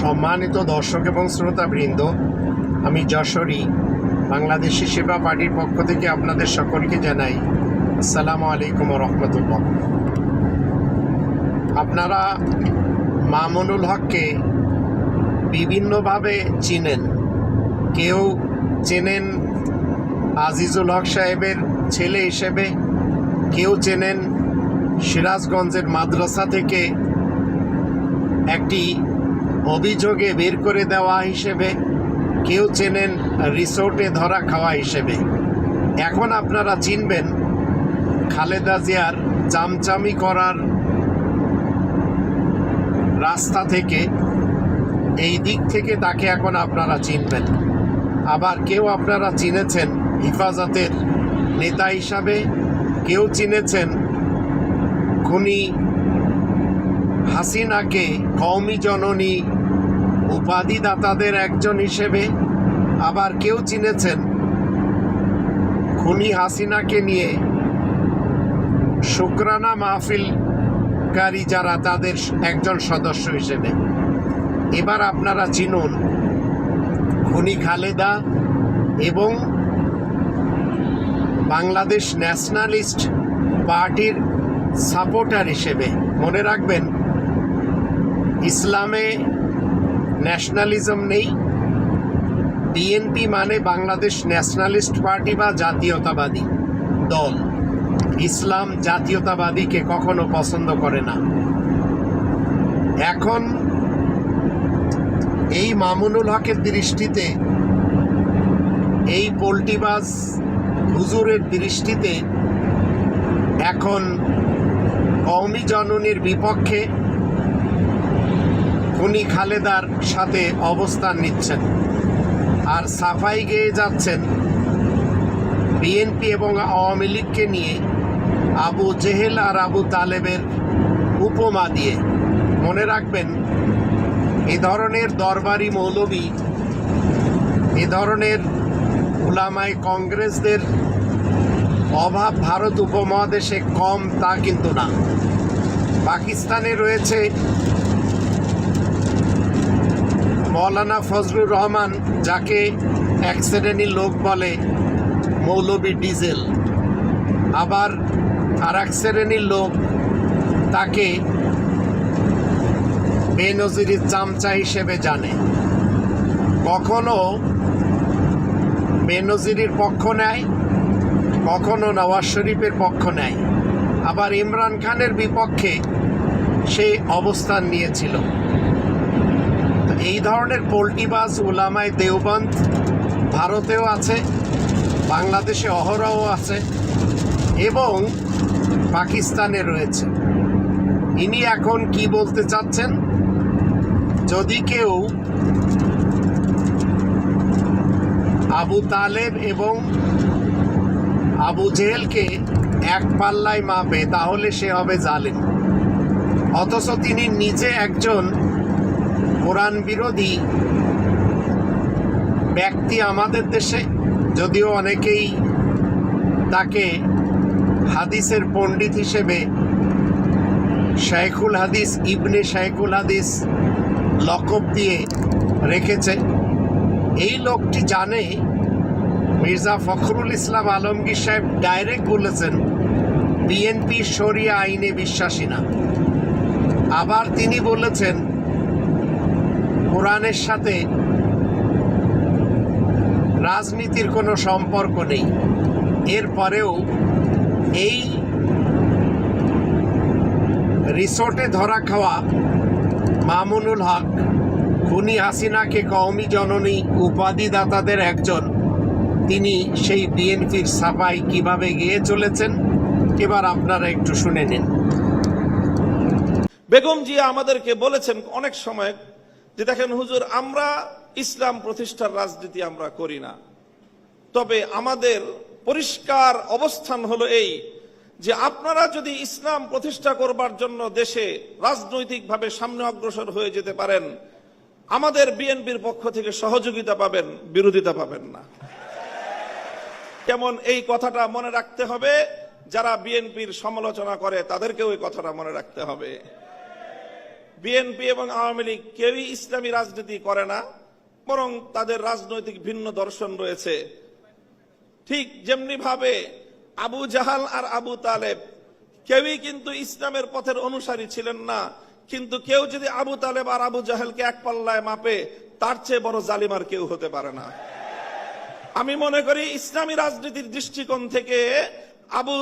সম্মানিত দর্শক এবং শ্রোতাবৃন্দ, আমি যশোরী, বাংলাদেশি সেবা পার্টির পক্ষ থেকে আপনাদের সকলকে জানাই আসসালামু আলাইকুম রহমতুল্লাহ আপনারা মামুনুল হককে বিভিন্নভাবে চিনেন। কেউ চেনেন আজিজুল হক সাহেবের ছেলে হিসেবে, কেউ চেনেন সিরাজগঞ্জের মাদ্রাসা থেকে একটি অভিযোগে বের করে দেওয়া হিসেবে কেউ চেনেন রিসোর্টে ধরা খাওয়া হিসেবে। এখন আপনারা চিনবেন খালেদা জিয়ার চামচামি করার রাস্তা থেকে এই দিক থেকে তাকে এখন আপনারা চিনবেন। আবার কেউ আপনারা চিনেছেন হিফাজতের নেতা হিসাবে, কেউ চিনেছেন খুনি হাসিনাকে কওমি জননী উপাধিদাতাদের একজন হিসেবে আবার কেউ চিনেছেন খুনি হাসিনাকে নিয়ে। শুক্রানা মাহফিলকারী যারা তাদের একজন সদস্য হিসেবে। এবার আপনারা চিনুন, খুনি খালেদা এবং বাংলাদেশ ন্যাশনালিস্ট পার্টির সাপোর্টার হিসেবে। মনে রাখবেন, ইসলামে ন্যাশনালিজম নেই। বিএনপি মানে বাংলাদেশ ন্যাশনালিস্ট পার্টি বা জাতীয়তাবাদী দল। ইসলাম জাতীয়তাবাদীকে কখনো পছন্দ করে না। এখন এই মামুনুল হকের দৃষ্টিতে, এই পোল্টিবাজ হুজুরের দৃষ্টিতে এখন কওমি জননীর বিপক্ষে খুনি খালেদার সাথে অবস্থান নিচ্ছেন আর সাফাই গেয়ে যাচ্ছেন বিএনপি এবং আওয়ামী লীগকে নিয়ে আবু জেহেল আর আবু তালেবের উপমা দিয়ে। মনে রাখবেন, এ ধরনের দরবারি মৌলবী, এ ধরনের উলামায় কংগ্রেসদের অভাব ভারত উপমহাদেশে কম তা কিন্তু না। পাকিস্তানে রয়েছে মৌলানা ফজলুর রহমান যাকে এক শ্রেণির লোক বলে মৌলবী ডিজেল। আবার আর এক শ্রেণির লোক তাকে বেনজিরের চামচা হিসেবে জানে। কখনো বেনজিরের পক্ষ নেয়, কখনো নওয়াজ শরীফের পক্ষ নেয়। আবার ইমরান খানের বিপক্ষে সে অবস্থান নিয়েছিল। এই ধরনের পোল্টিবাজ উলামায় দেওবন্দ ভারতেও আছে, বাংলাদেশে অহরহ আছে এবং পাকিস্তানে রয়েছে। ইনি এখন কি বলতে চাচ্ছেন? যদি কেউ আবু তালেব এবং আবু জেহেলকে এক পাল্লায় মাপে, তাহলে সে হবে জালেম। অথচ তিনি নিজে একজন কোরআন বিরোধী ব্যক্তি আমাদের দেশে, যদিও অনেকেই তাকে হাদিসের পণ্ডিত হিসেবে শাইখুল হাদিস, ইবনে শাইখুল হাদিস লকব দিয়ে রেখেছে। এই লোকটি জানে, মির্জা ফখরুল ইসলাম আলমগীর সাহেব ডাইরেক্ট বলেছেন, বিএনপি শরিয়া আইনে বিশ্বাসী না। আবার তিনি বলেছেন কোরআনের সাথে রাজনীতির কোনো সম্পর্ক নেই। এরপরেও এই রিসোর্টে ধরা খাওয়া মামুনুল হক, খুনি হাসিনাকে কওমি জননী, উপাধিদাতাদের একজন, তিনি সেই বিএনপির সাফাই কীভাবে গিয়ে চলেছেন, এবার আপনারা একটু শুনে নিন। বেগম জিয়া আমাদেরকে বলেছেন অনেক সময় যে দেখেন, হুজুর, আমরা ইসলাম প্রতিষ্ঠার রাজনীতি আমরা করি না। তবে আমাদের পরিষ্কার অবস্থান হলো এই যে আপনারা যদি ইসলাম প্রতিষ্ঠা করবার জন্য দেশে রাজনৈতিকভাবে সামনে অগ্রসর হয়ে যেতে পারেন, আমাদের বিএনপির পক্ষ থেকে সহযোগিতা পাবেন, বিরোধিতা পাবেন না। কেমন এই কথাটা মনে রাখতে হবে? যারা বিএনপির সমালোচনা করে, তাদেরকেও এই কথাটা মনে রাখতে হবে। বিএনপি এবং আওয়ামী লীগ কেউই ইসলামী রাজনীতি করে না, বরং তাদের রাজনৈতিক ভিন্ন দর্শন রয়েছে। ঠিক যেমনি ভাবে আবু জাহাল আর আবু তালেব কেউই কিন্তু ইসলামের পথের অনুসারী ছিলেন না, কিন্তু কেউ যদি আবু তালেব আর আবু জাহেলকে এক পাল্লায় মাপে, তার চেয়ে বড় জালিমার কেউ হতে পারে না। আমি মনে করি ইসলামী রাজনীতির দৃষ্টিকোণ থেকে আবু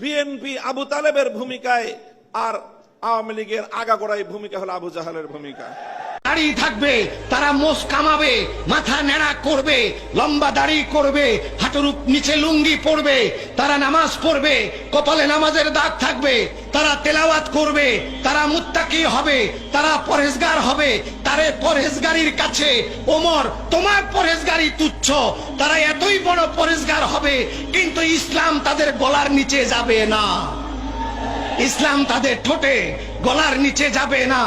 বিএনপি আবু তালেবের ভূমিকায় আর আওয়ামী লীগের আগাগোড়াই ভূমিকা হলো আবু জাহালের ভূমিকা। দাড়ি থাকবে, তারা কামাবে, মাথা নেড়া করবে, লম্বা দাড়ি করবে নিচে লুঙ্গি তারা নামাজ পড়বে, কপালে নামাজের দাগ থাকবে, তারা তেলাওয়াত করবে, তারা মুত্তাকি হবে, তারা পরেজগার হবে, তারে পরেজগারির কাছে, ওমর, তোমার পরেজগারি তুচ্ছ, তারা এতই বড় পরেজগার হবে, কিন্তু ইসলাম তাদের গলার নিচে যাবে না। ইসলাম তাদের ঠোঁটে, গলার নিচে যাবে না।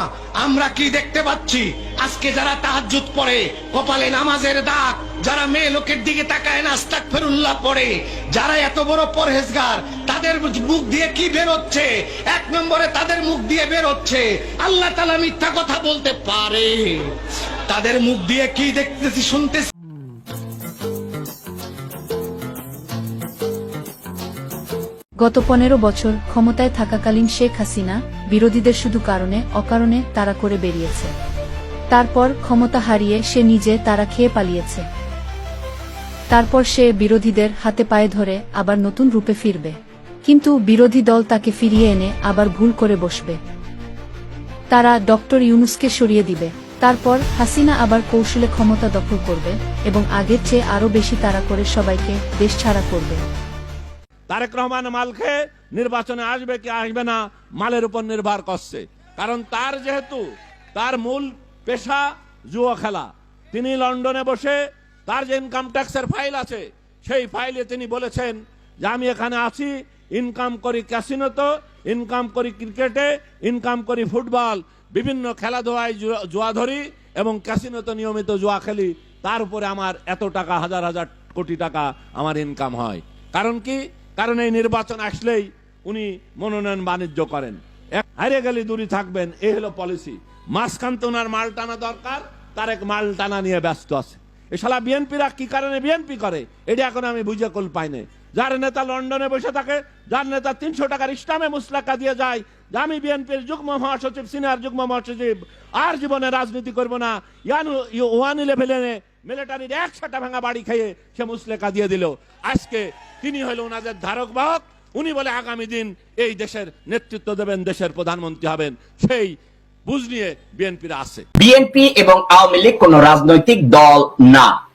আমরা কি দেখতে পাচ্ছি? আজকে যারা তাহাজ্জুদ পড়ে, কপালে নামাজের দাগ, যারা মেয়ে লোকের দিকে তাকায় না আস্তাক ফেরুল্লাহ পড়ে, যারা এত বড় পরহেজগার, তাদের মুখ দিয়ে কি বের হচ্ছে? এক নম্বরে তাদের মুখ দিয়ে বের হচ্ছে। আল্লাহ তালা মিথ্যা কথা বলতে পারে। তাদের মুখ দিয়ে কি দেখতেছি, শুনতেছি? গত পনেরো বছর ক্ষমতায় থাকাকালীন শেখ হাসিনা বিরোধীদের শুধু কারণে, অকারণে তারা করে বেরিয়েছে। তারপর ক্ষমতা হারিয়ে সে নিজে তারা খেয়ে পালিয়েছে। তারপর সে বিরোধীদের হাতে পায়ে ধরে আবার নতুন রূপে ফিরবে। কিন্তু বিরোধী দল তাকে ফিরিয়ে এনে আবার ভুল করে বসবে। তারা ডক্টর ইউনুসকে সরিয়ে দিবে। তারপর হাসিনা আবার কৌশলে ক্ষমতা দখল করবে এবং আগের চেয়ে আরও বেশি তারা করে সবাইকে দেশ ছাড়া করবে। তারেক রহমান মাল খেয়ে নির্বাচনে আসবে কি আসবে না, মালের উপর নির্ভর করছে। কারণ তার যেহেতু, তার মূল পেশা জুয়া খেলা। তিনি লন্ডনে বসে তার যে ইনকাম ট্যাক্সের ফাইল আছে, সেই ফাইলে তিনি বলেছেন যে আমি এখানে আছি ইনকাম করি ক্যাসিনোতে ইনকাম করি ক্রিকেটে ইনকাম করি ফুটবল বিভিন্ন খেলাধুলায় জুয়া ধরি এবং ক্যাসিনোতে নিয়মিত জুয়া খেলি। তার উপরে আমার এত টাকা, হাজার হাজার কোটি টাকা আমার ইনকাম হয়। কারণ কি? কারণ এই নির্বাচন আসলেই উনি মনোনয়ন বাণিজ্য করেন। হারিয়ে গেলে দূরে থাকবেন এই হলো পলিসি মাঝখান তো ওনার মাল টানা দরকার তার এক মাল টানা নিয়ে ব্যস্ত আছে। এ শালা বিএনপিরা কি কারণে বিএনপি করে? এটা এখন আমি বুঝে কুল পাই নাই। যার নেতা লন্ডনে বসে থাকে, যার নেতা তিনশো টাকার ইসলামে মুসলাকা দিয়ে যায় আমি বিএনপির যুগ্ম মহাসচিব, সিনিয়র যুগ্ম মহাসচিব, আর জীবনে রাজনীতি করব না। ইয়ানু ওয়ান ইলেভেনে মিলিটারির একশোটা ভাঙা বাড়ি খেয়ে সে মুসলেকা দিয়ে দিল। আজকে তিনি হলো ওনাদের ধারক বাহক। উনি বলে, আগামী দিন এই দেশের নেতৃত্ব দেবেন, দেশের প্রধানমন্ত্রী হবেন। সেই বুঝ নিয়ে বিএনপিরা আছে। বিএনপি এবং আওয়ামী লীগ কোন রাজনৈতিক দল না।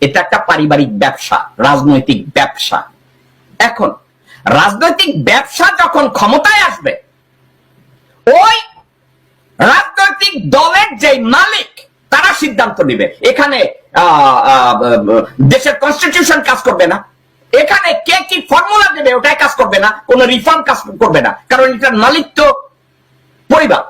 এটা একটা পারিবারিক ব্যবসা, রাজনৈতিক ব্যবসা। এখন, রাজনৈতিক ব্যবসা যখন ক্ষমতায় আসবে, ওই রাজনৈতিক দলের যে মালিক, তারা সিদ্ধান্ত নেবে। এখানে দেশের কনস্টিটিউশন কাজ করবে না। এখানে কে কি ফর্মুলা দেবে, ওটাই কাজ করবে না। কোন রিফর্ম কাজ করবে না। কারণ এটার মালিক তো পরিবার।